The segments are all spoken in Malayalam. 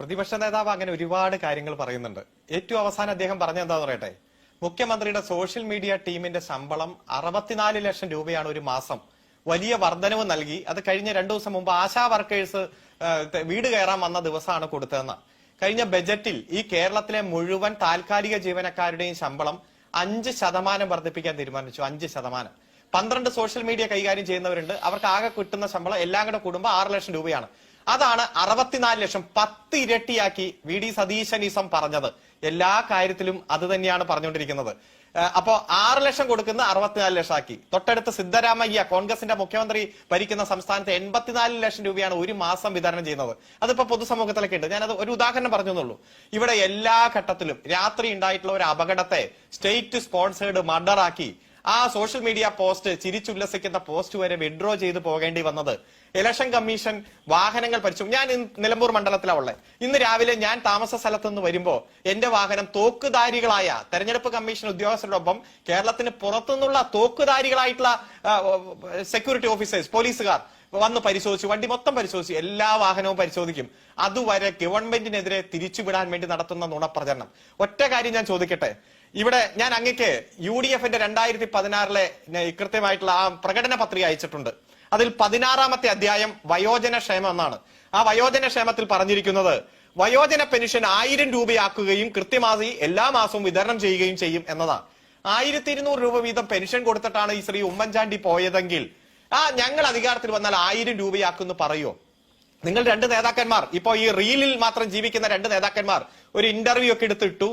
പ്രതിപക്ഷ നേതാവ് അങ്ങനെ ഒരുപാട് കാര്യങ്ങൾ പറയുന്നുണ്ട്. ഏറ്റവും അവസാനം അദ്ദേഹം പറഞ്ഞ എന്താന്ന് പറയട്ടെ? മുഖ്യമന്ത്രിയുടെ സോഷ്യൽ മീഡിയ ടീമിന്റെ ശമ്പളം അറുപത്തിനാല് ലക്ഷം രൂപയാണ് ഒരു മാസം. വലിയ വർധനവ് നൽകി. അത് കഴിഞ്ഞ രണ്ടു ദിവസം മുമ്പ് ആശാ വർക്കേഴ്സ് വീട് കയറാൻ വന്ന ദിവസമാണ് കൊടുത്തതെന്ന്. കഴിഞ്ഞ ബജറ്റിൽ ഈ കേരളത്തിലെ മുഴുവൻ താൽക്കാലിക ജീവനക്കാരുടെയും ശമ്പളം അഞ്ച് ശതമാനം വർദ്ധിപ്പിക്കാൻ തീരുമാനിച്ചു. അഞ്ച് ശതമാനം. പന്ത്രണ്ട് സോഷ്യൽ മീഡിയ കൈകാര്യം ചെയ്യുന്നവരുണ്ട്. അവർക്ക് ആകെ കിട്ടുന്ന ശമ്പളം എല്ലാം കൂടെ കൂടുമ്പോൾ ആറ് ലക്ഷം രൂപയാണ്. അതാണ് അറുപത്തിനാല് ലക്ഷം പത്ത് ഇരട്ടിയാക്കി വി ഡി സതീശനീസം പറഞ്ഞത്. എല്ലാ കാര്യത്തിലും അത് തന്നെയാണ് പറഞ്ഞുകൊണ്ടിരിക്കുന്നത്. അപ്പോ ആറ് ലക്ഷം കൊടുക്കുന്ന അറുപത്തിനാല് ലക്ഷം ആക്കി തൊട്ടടുത്ത് സിദ്ധരാമയ്യ കോൺഗ്രസിന്റെ മുഖ്യമന്ത്രി ഭരിക്കുന്ന സംസ്ഥാനത്ത് എൺപത്തിനാല് ലക്ഷം രൂപയാണ് ഒരു മാസം വിതരണം ചെയ്യുന്നത്. അതിപ്പോ പൊതുസമൂഹത്തിലൊക്കെ ഉണ്ട്. ഞാനത് ഒരു ഉദാഹരണം പറഞ്ഞു എന്നുള്ളൂ ഇവിടെ എല്ലാ ഘട്ടത്തിലും രാത്രി ഉണ്ടായിട്ടുള്ള ഒരു അപകടത്തെ സ്റ്റേറ്റ് സ്പോൺസേഡ് മർഡർ ആക്കി ആ സോഷ്യൽ മീഡിയ പോസ്റ്റ് ചിരിച്ചുല്ലസിക്കുന്ന പോസ്റ്റ് വരെ വിഡ്രോ ചെയ്തു പോകേണ്ടി വന്നത് ഇലക്ഷൻ കമ്മീഷൻ വാഹനങ്ങൾ പരിശോധിക്കും ഞാൻ നിലമ്പൂർ മണ്ഡലത്തിലാണ് ഉള്ളത് ഇന്ന് രാവിലെ ഞാൻ താമസ സ്ഥലത്ത് നിന്ന് വരുമ്പോ എന്റെ വാഹനം തോക്കുധാരികളായ തെരഞ്ഞെടുപ്പ് കമ്മീഷൻ ഉദ്യോഗസ്ഥരോടൊപ്പം കേരളത്തിന് പുറത്തുനിന്നുള്ള തോക്കുധാരികളായിട്ടുള്ള സെക്യൂരിറ്റി ഓഫീസേഴ്സ് പോലീസുകാർ വന്ന് പരിശോധിച്ചു. വണ്ടി മൊത്തം പരിശോധിച്ചു. എല്ലാ വാഹനവും പരിശോധിക്കും. അതുവരെ ഗവൺമെന്റിനെതിരെ തിരിച്ചുവിടാൻ വേണ്ടി നടത്തുന്ന നുണപ്രചരണം. ഒറ്റ കാര്യം ഞാൻ ചോദിക്കട്ടെ. ഇവിടെ ഞാൻ അങ്ങക്ക് യു ഡി എഫിന്റെ രണ്ടായിരത്തി പതിനാറിലെ കൃത്യമായിട്ടുള്ള ആ പ്രകടന പത്രിക അയച്ചിട്ടുണ്ട്. അതിൽ പതിനാറാമത്തെ അധ്യായം വയോജന ക്ഷേമം എന്നാണ്. ആ വയോജന ക്ഷേമത്തിൽ പറഞ്ഞിരിക്കുന്നത് വയോജന പെൻഷൻ ആയിരം രൂപയാക്കുകയും കൃത്യമായി എല്ലാ മാസവും വിതരണം ചെയ്യുകയും ചെയ്യും എന്നതാണ്. ആയിരത്തി ഇരുന്നൂറ് രൂപ വീതം പെൻഷൻ കൊടുത്തിട്ടാണ് ഈ ശ്രീ ഉമ്മൻചാണ്ടി പോയതെങ്കിൽ ആ ഞങ്ങൾ അധികാരത്തിൽ വന്നാൽ ആയിരം രൂപയാക്കുമെന്ന് പറയോ നിങ്ങൾ രണ്ട് നേതാക്കന്മാർ ഇപ്പോ ഈ റീലിൽ മാത്രം ജീവിക്കുന്ന രണ്ട് നേതാക്കന്മാർ ഒരു ഇന്റർവ്യൂ ഒക്കെ എടുത്തിട്ടു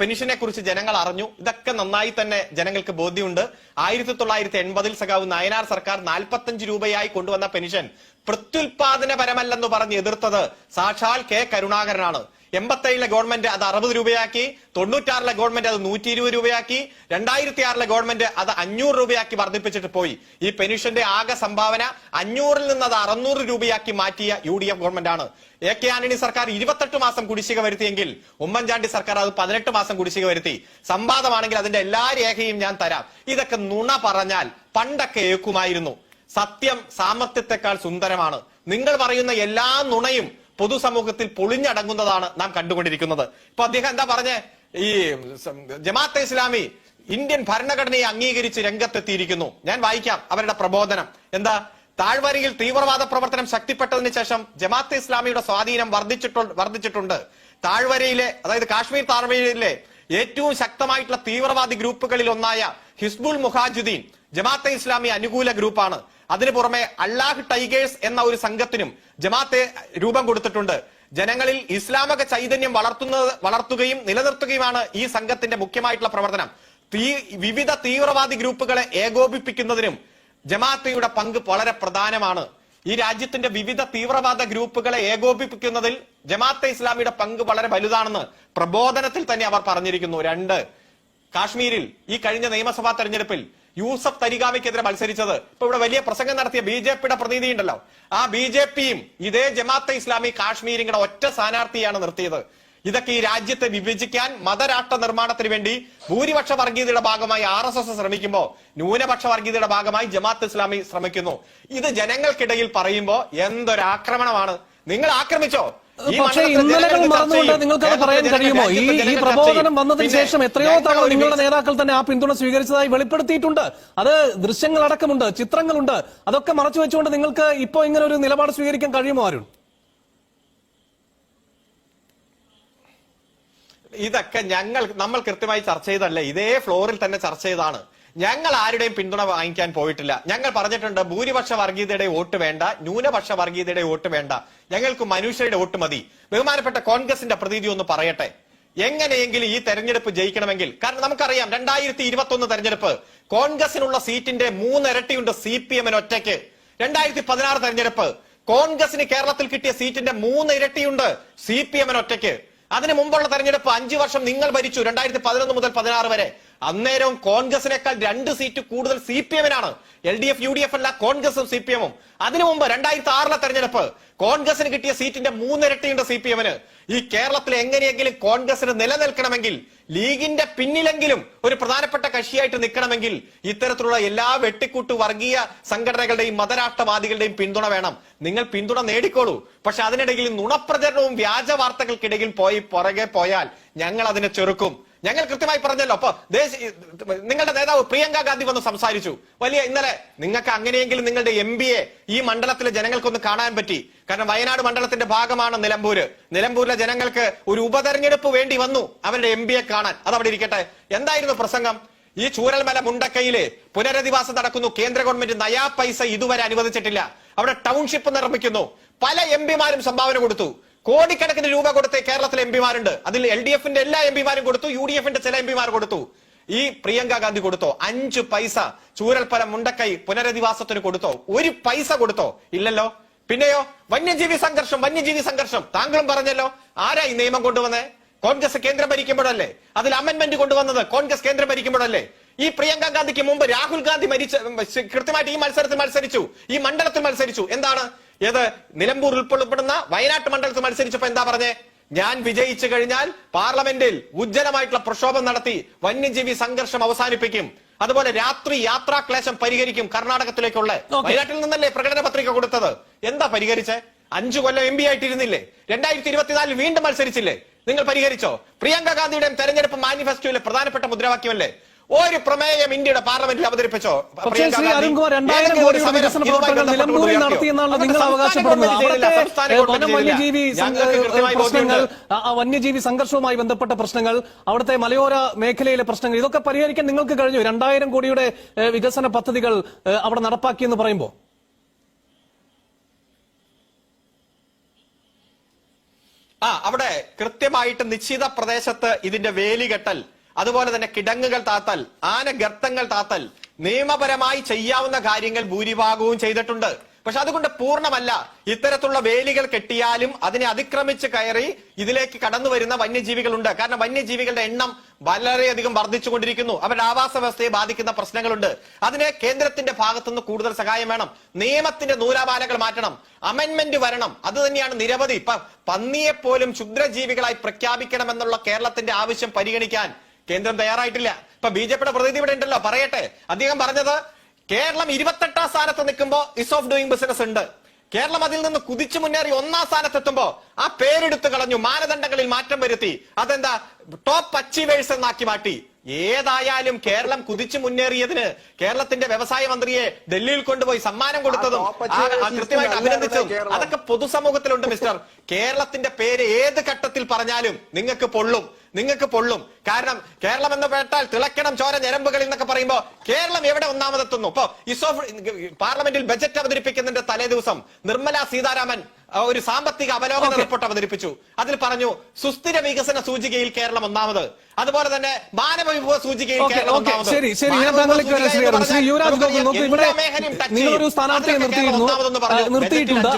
പെൻഷനെ കുറിച്ച് ജനങ്ങൾ അറിഞ്ഞു. ഇതൊക്കെ നന്നായി തന്നെ ജനങ്ങൾക്ക് ബോധ്യമുണ്ട്. ആയിരത്തി തൊള്ളായിരത്തി എൺപതിൽ സഖാവ് നയനാർ സർക്കാർ നാൽപ്പത്തഞ്ച് രൂപയായി കൊണ്ടുവന്ന പെൻഷൻ പ്രത്യുൽപാദനപരമല്ലെന്ന് പറഞ്ഞ് എതിർത്തത് സാക്ഷാൽ കെ കരുണാകരനാണ്. എൺപത്തേഴിലെ ഗവൺമെന്റ് അത് അറുപത് രൂപയാക്കി തൊണ്ണൂറ്റാറിലെ ഗവൺമെന്റ് അത് നൂറ്റി ഇരുപത് രൂപയാക്കി രണ്ടായിരത്തി ആറിലെ ഗവൺമെന്റ് അത് അഞ്ഞൂറ് രൂപയാക്കി വർദ്ധിപ്പിച്ചിട്ട് പോയി. ഈ പെൻഷന്റെ ആകെ സംഭാവന അഞ്ഞൂറിൽ നിന്ന് അത് അറുന്നൂറ് രൂപയാക്കി മാറ്റിയ യു ഡി എഫ് ഗവൺമെന്റ് ആണ് എ കെ ആന്റണി സർക്കാർ ഇരുപത്തെട്ട് മാസം കുടിശ്ശിക വരുത്തിയെങ്കിൽ ഉമ്മൻചാണ്ടി സർക്കാർ അത് പതിനെട്ട് മാസം കുടിശ്ശിക വരുത്തി. സംവാദമാണെങ്കിൽ അതിന്റെ എല്ലാ രേഖയും ഞാൻ തരാം. ഇതൊക്കെ നുണ പറഞ്ഞാൽ പണ്ടൊക്കെ ഏക്കുമായിരുന്നു. സത്യം സാമർത്ഥ്യത്തെക്കാൾ സുന്ദരമാണ്. നിങ്ങൾ പറയുന്ന എല്ലാ നുണയും പൊതുസമൂഹത്തിൽ പൊളിഞ്ഞടങ്ങുന്നതാണ് നാം കണ്ടുകൊണ്ടിരിക്കുന്നത്. ഇപ്പൊ അദ്ദേഹം എന്താ പറഞ്ഞേ? ഈ ജമാഅത്തെ ഇസ്ലാമി ഇന്ത്യൻ ഭരണഘടനയെ അംഗീകരിച്ച് രംഗത്തെത്തിയിരിക്കുന്നു. ഞാൻ വായിക്കാം അവരുടെ പ്രബോധനം. എന്താ? താഴ്വരയിൽ തീവ്രവാദ പ്രവർത്തനം ശക്തിപ്പെട്ടതിന് ശേഷം ജമാഅത്തെ ഇസ്ലാമിയുടെ സ്വാധീനം വർദ്ധിച്ചിട്ടു വർദ്ധിച്ചിട്ടുണ്ട്. താഴ്വരയിലെ അതായത് കാശ്മീർ താഴ്വരയിലെ ഏറ്റവും ശക്തമായിട്ടുള്ള തീവ്രവാദി ഗ്രൂപ്പുകളിൽ ഒന്നായ ഹിസ്ബുൾ മുഹാജുദ്ദീൻ ജമാഅത്തെ ഇസ്ലാമി അനുകൂല ഗ്രൂപ്പാണ്. അതിനു പുറമെ അള്ളാഹ് ടൈഗേഴ്സ് എന്ന ഒരു സംഘത്തിനും ജമാഅത്തെ രൂപം കൊടുത്തിട്ടുണ്ട്. ജനങ്ങളിൽ ഇസ്ലാമക ചൈതന്യം വളർത്തുന്നത് വളർത്തുകയും നിലനിർത്തുകയുമാണ് ഈ സംഘത്തിന്റെ മുഖ്യമായിട്ടുള്ള പ്രവർത്തനം. തീ വിവിധ തീവ്രവാദി ഗ്രൂപ്പുകളെ ഏകോപിപ്പിക്കുന്നതിനും ജമാഅത്തയുടെ പങ്ക് വളരെ പ്രധാനമാണ്. ഈ രാജ്യത്തിന്റെ വിവിധ തീവ്രവാദ ഗ്രൂപ്പുകളെ ഏകോപിപ്പിക്കുന്നതിൽ ജമാഅത്തെ ഇസ്ലാമിയുടെ പങ്ക് വളരെ വലുതാണെന്ന് പ്രബോധനത്തിൽ തന്നെ അവർ പറഞ്ഞിരിക്കുന്നു. രണ്ട് കാശ്മീരിൽ ഈ കഴിഞ്ഞ നിയമസഭാ തെരഞ്ഞെടുപ്പിൽ യൂസഫ് തരികാമയ്ക്കെതിരെ മത്സരിച്ചത്. ഇപ്പൊ ഇവിടെ വലിയ പ്രസംഗം നടത്തിയ ബി ജെ പിയുടെ പ്രതിനിധി ഉണ്ടല്ലോ ആ ബി ജെ പിയും ഇതേ ജമാഅത്തെ ഇസ്ലാമി കാശ്മീരിങ്ങളുടെ ഒറ്റ സ്ഥാനാർത്ഥിയാണ് നിർത്തിയത്. ഇതൊക്കെ ഈ രാജ്യത്തെ വിഭജിക്കാൻ മതരാഷ്ട്ര നിർമ്മാണത്തിന് വേണ്ടി ഭൂരിപക്ഷ വർഗീയതയുടെ ഭാഗമായി ആർ എസ് എസ് ശ്രമിക്കുമ്പോൾ ന്യൂനപക്ഷ വർഗീയതയുടെ ഭാഗമായി ജമാഅത്ത് ഇസ്ലാമി ശ്രമിക്കുന്നു. ഇത് ജനങ്ങൾക്കിടയിൽ പറയുമ്പോൾ എന്തൊരാക്രമണമാണ്? നിങ്ങൾ ആക്രമിച്ചോ? പക്ഷേ ഇന്നലെ ഇന്നലകൾ മറന്നുകൊണ്ട് നിങ്ങൾക്ക് അത് പറയാൻ കഴിയുമോ? ഈ ഈ പ്രബോധനം വന്നതിന് ശേഷം എത്രയോ തവണ നിങ്ങളുടെ നേതാക്കൾ തന്നെ ആ പിന്തുണ സ്വീകരിച്ചതായി വെളിപ്പെടുത്തിയിട്ടുണ്ട്. അത് ദൃശ്യങ്ങൾ അടക്കമുണ്ട് ചിത്രങ്ങളുണ്ട്. അതൊക്കെ മറച്ചു വെച്ചുകൊണ്ട് നിങ്ങൾക്ക് ഇപ്പോ ഇങ്ങനെ ഒരു നിലപാട് സ്വീകരിക്കാൻ കഴിയുമോ അരുൺ? ഇതൊക്കെ ഞങ്ങൾ നമ്മൾ കൃത്യമായി ചർച്ച ചെയ്തല്ലേ ഇതേ ഫ്ലോറിൽ തന്നെ ചർച്ച ചെയ്താണ് ഞങ്ങൾ ആരുടെയും പിന്തുണ വാങ്ങിക്കാൻ പോയിട്ടില്ല. ഞങ്ങൾ പറഞ്ഞിട്ടുണ്ട് ഭൂരിപക്ഷ വർഗീയതയുടെ വോട്ട് വേണ്ട ന്യൂനപക്ഷ വർഗീയതയുടെ വോട്ട് വേണ്ട. ഞങ്ങൾക്ക് മനുഷ്യരുടെ വോട്ട് മതി. ബഹുമാനപ്പെട്ട കോൺഗ്രസിന്റെ പ്രതീതി ഒന്ന് പറയട്ടെ. എങ്ങനെയെങ്കിലും ഈ തെരഞ്ഞെടുപ്പ് ജയിക്കണമെങ്കിൽ കാരണം നമുക്കറിയാം രണ്ടായിരത്തി ഇരുപത്തി ഒന്ന് തെരഞ്ഞെടുപ്പ് കോൺഗ്രസിനുള്ള സീറ്റിന്റെ മൂന്നിരട്ടിയുണ്ട് സി പി എമ്മിന് ഒറ്റയ്ക്ക്. രണ്ടായിരത്തി പതിനാറ് തെരഞ്ഞെടുപ്പ് കോൺഗ്രസിന് കേരളത്തിൽ കിട്ടിയ സീറ്റിന്റെ മൂന്ന് ഇരട്ടിയുണ്ട് സി പി എമ്മിന് ഒറ്റയ്ക്ക്. അതിനു മുമ്പുള്ള തെരഞ്ഞെടുപ്പ് അഞ്ചു വർഷം നിങ്ങൾ ഭരിച്ചു രണ്ടായിരത്തി പതിനൊന്ന് മുതൽ പതിനാറ് വരെ. അന്നേരം കോൺഗ്രസിനേക്കാൾ രണ്ട് സീറ്റ് കൂടുതൽ C P എമ്മിനാണ്. L D F U D F അല്ല കോൺഗ്രസും സി പി എമ്മും. അതിനു മുമ്പ് രണ്ടായിരത്തി ആറിലെ തെരഞ്ഞെടുപ്പ് കോൺഗ്രസിന് കിട്ടിയ സീറ്റിന്റെ മൂന്നിരട്ടിയുണ്ട് സി പി എമ്മിന്. ഈ കേരളത്തിൽ എങ്ങനെയെങ്കിലും കോൺഗ്രസിന് നിലനിൽക്കണമെങ്കിൽ ലീഗിന്റെ പിന്നിലെങ്കിലും ഒരു പ്രധാനപ്പെട്ട കക്ഷിയായിട്ട് നിൽക്കണമെങ്കിൽ ഇത്തരത്തിലുള്ള എല്ലാ വെട്ടിക്കൂട്ട് വർഗീയ സംഘടനകളുടെയും മതരാഷ്ട്രവാദികളുടെയും പിന്തുണ വേണം. നിങ്ങൾ പിന്തുണ നേടിക്കോളൂ. പക്ഷെ അതിനിടയിൽ നുണപ്രചരണവും വ്യാജ വാർത്തകൾക്കിടയിൽ പോയി പുറകെ പോയാൽ ഞങ്ങൾ അതിനെ ചെറുക്കും. ഞങ്ങൾ കൃത്യമായി പറഞ്ഞല്ലോ. അപ്പൊ നിങ്ങളുടെ നേതാവ് പ്രിയങ്ക ഗാന്ധി വന്ന് സംസാരിച്ചു. വലിയ ഇന്നലെ നിങ്ങൾക്ക് അങ്ങനെയെങ്കിലും നിങ്ങളുടെ എം ഈ മണ്ഡലത്തിലെ ജനങ്ങൾക്കൊന്ന് കാണാൻ പറ്റി. കാരണം വയനാട് മണ്ഡലത്തിന്റെ ഭാഗമാണ് നിലമ്പൂര്. നിലമ്പൂരിലെ ജനങ്ങൾക്ക് ഒരു ഉപതെരഞ്ഞെടുപ്പ് വേണ്ടി വന്നു അവരുടെ എ കാണാൻ. അത് അവിടെ ഇരിക്കട്ടെ. എന്തായിരുന്നു പ്രസംഗം? ഈ ചൂരൽമല മുണ്ടക്കയിൽ പുനരധിവാസം നടക്കുന്നു. കേന്ദ്ര ഗവൺമെന്റ് നയാ പൈസ ഇതുവരെ അനുവദിച്ചിട്ടില്ല. അവിടെ ടൗൺഷിപ്പ് നിർമ്മിക്കുന്നു. പല എം പിമാരും സംഭാവന കൊടുത്തു. കോടിക്കണക്കിന് രൂപ കൊടുത്ത കേരളത്തിലെ എം പിമാരുണ്ട്. അതിൽ എൽ ഡി എഫിന്റെ എല്ലാ എം പിമാരും കൊടുത്തു യു ഡി എഫിന്റെ ചില എം പിമാർ കൊടുത്തു. ഈ പ്രിയങ്ക ഗാന്ധി കൊടുത്തോ? അഞ്ചു പൈസ ചൂരൽപ്പല മുണ്ടക്കൈ പുനരധിവാസത്തിന് കൊടുത്തോ? ഒരു പൈസ കൊടുത്തോ? ഇല്ലല്ലോ. പിന്നെയോ വന്യജീവി സംഘർഷം വന്യജീവി സംഘർഷം. താങ്കളും പറഞ്ഞല്ലോ ആരാ ഈ നിയമം കൊണ്ടുവന്നേ? കോൺഗ്രസ് കേന്ദ്രം ഭരിക്കുമ്പോഴല്ലേ? അതിൽ അമെന്റ്മെന്റ് കൊണ്ടുവന്നത് കോൺഗ്രസ് കേന്ദ്രം ഭരിക്കുമ്പോഴല്ലേ? ഈ പ്രിയങ്ക ഗാന്ധിക്ക് മുമ്പ് രാഹുൽ ഗാന്ധി മരിച്ച കൃത്യമായിട്ട് ഈ മത്സരത്തിൽ മത്സരിച്ചു. ഈ മണ്ഡലത്തിൽ മത്സരിച്ചു. എന്താണ്? ഏത്? നിലമ്പൂർ ഉൾപ്പെടുന്ന വയനാട്ട് മണ്ഡലത്തിൽ മത്സരിച്ചപ്പോ എന്താ പറഞ്ഞേ? ഞാൻ വിജയിച്ചു കഴിഞ്ഞാൽ പാർലമെന്റിൽ ഉജ്ജ്വലമായിട്ടുള്ള പ്രക്ഷോഭം നടത്തി വന്യജീവി സംഘർഷം അവസാനിപ്പിക്കും. അതുപോലെ രാത്രി യാത്രാ ക്ലേശം പരിഹരിക്കും കർണാടകത്തിലേക്കുള്ള. വയനാട്ടിൽ നിന്നല്ലേ പ്രകടന പത്രിക കൊടുത്തത്? എന്താ പരിഹരിച്ചേ? അഞ്ചു കൊല്ലം എം പി ആയിട്ടിരുന്നില്ലേ? രണ്ടായിരത്തി ഇരുപത്തിനാലിൽ വീണ്ടും മത്സരിച്ചില്ലേ? നിങ്ങൾ പരിഹരിച്ചോ? പ്രിയങ്ക ഗാന്ധിയുടെയും തെരഞ്ഞെടുപ്പ് മാനിഫെസ്റ്റോയിലെ പ്രധാനപ്പെട്ട മുദ്രാവാക്യമല്ലേ? ഒരു പ്രമേയം ഇന്ത്യയുടെ പാർലമെന്റിൽ അവതരിപ്പിച്ചോ? പക്ഷേ ശ്രീ ഗാന്ധി? അരുൺകുമാർ രണ്ടായിരം ഏതെങ്കിലും ഒരു കോടിയുടെ സമരം വികസന പ്രവർത്തനങ്ങൾ നിലമ്പൂരിൽ നടത്തിയെന്നാണ് നിങ്ങൾ അവകാശപ്പെടുന്നത് അവിടുത്തെ പ്രശ്നങ്ങൾ വന്യജീവി സംഘർഷവുമായി ബന്ധപ്പെട്ട പ്രശ്നങ്ങൾ അവിടുത്തെ മലയോര മേഖലയിലെ പ്രശ്നങ്ങൾ ഇതൊക്കെ പരിഹരിക്കാൻ നിങ്ങൾക്ക് കഴിഞ്ഞു. രണ്ടായിരം കോടിയുടെ വികസന പദ്ധതികൾ അവിടെ നടപ്പാക്കി എന്ന് പറയുമ്പോ. ആ അവിടെ കൃത്യമായിട്ട് നിശ്ചിത പ്രദേശത്ത് ഇതിന്റെ വേലികെട്ടൽ അതുപോലെ തന്നെ കിടങ്ങുകൾ താത്തൽ ആന ഗർത്തങ്ങൾ താത്തൽ നിയമപരമായി ചെയ്യാവുന്ന കാര്യങ്ങൾ ഭൂരിഭാഗവും ചെയ്തിട്ടുണ്ട്. പക്ഷെ അതുകൊണ്ട് പൂർണമല്ല. ഇത്തരത്തിലുള്ള വേലികൾ കെട്ടിയാലും അതിനെ അതിക്രമിച്ച് കയറി ഇതിലേക്ക് കടന്നു വരുന്ന വന്യജീവികളുണ്ട്. കാരണം വന്യജീവികളുടെ എണ്ണം വളരെയധികം വർദ്ധിച്ചുകൊണ്ടിരിക്കുന്നു. അവരുടെ ആവാസ വ്യവസ്ഥയെ ബാധിക്കുന്ന പ്രശ്നങ്ങളുണ്ട്. അതിനെ കേന്ദ്രത്തിന്റെ ഭാഗത്തുനിന്ന് കൂടുതൽ സഹായം വേണം. നിയമത്തിന്റെ നൂലാപാലകൾ മാറ്റണം. അമെന്മെന്റ് വരണം. അത് തന്നെയാണ് നിരവധി. ഇപ്പൊ പന്നിയെ പോലും ക്ഷുദ്രജീവികളായി പ്രഖ്യാപിക്കണമെന്നുള്ള കേരളത്തിന്റെ ആവശ്യം പരിഗണിക്കാൻ കേന്ദ്രം തയ്യാറായിട്ടില്ല. ഇപ്പൊ ബി ജെ പിയുടെ പ്രതിനിധി ഇവിടെ ഉണ്ടല്ലോ. പറയട്ടെ. അദ്ദേഹം പറഞ്ഞത് കേരളം ഇരുപത്തെട്ടാം സ്ഥാനത്ത് നിൽക്കുമ്പോ ഇസ് ഓഫ് ഡൂയിങ് ബിസിനസ് ഉണ്ട്. കേരളം അതിൽ നിന്ന് കുതിച്ചു മുന്നേറി ഒന്നാം സ്ഥാനത്തെത്തുമ്പോ ആ പേരെടുത്ത് കളഞ്ഞു മാനദണ്ഡങ്ങളിൽ മാറ്റം വരുത്തി. അതെന്താ? ടോപ്പ് അച്ചീവേഴ്സ് എന്നാക്കി മാറ്റി. ഏതായാലും കേരളം കുതിച്ചു മുന്നേറിയതിന് കേരളത്തിന്റെ വ്യവസായ മന്ത്രിയെ ഡൽഹിയിൽ കൊണ്ടുപോയി സമ്മാനം കൊടുത്തതും കൃത്യമായിട്ട് അഭിനന്ദിച്ചതും അതൊക്കെ പൊതുസമൂഹത്തിലുണ്ട് മിസ്റ്റർ. കേരളത്തിന്റെ പേര് ഏത് ഘട്ടത്തിൽ പറഞ്ഞാലും നിങ്ങൾക്ക് പൊള്ളും. നിങ്ങൾക്ക് പൊള്ളും. കാരണം കേരളം എന്ന് കേട്ടാൽ തിളക്കണം ചോര ഞരമ്പുകളിൽ എന്നൊക്കെ പറയുമ്പോ കേരളം എവിടെ ഒന്നാമതെത്തുന്നു? ഇപ്പൊ ഇസോഫ് പാർലമെന്റിൽ ബജറ്റ് അവതരിപ്പിക്കുന്നതിന്റെ തലേ ദിവസം നിർമ്മല സീതാരാമൻ ഒരു സാമ്പത്തിക അവലോകന റിപ്പോർട്ട് അവതരിപ്പിച്ചു. അതിൽ പറഞ്ഞു സുസ്ഥിര വികസന സൂചികയിൽ കേരളം ഒന്നാമത്. അതുപോലെ തന്നെ മാനവ വിഭവ സൂചികയിൽ കേരളം ഒന്നാമത്. നിർത്തിയിട്ടുണ്ട്?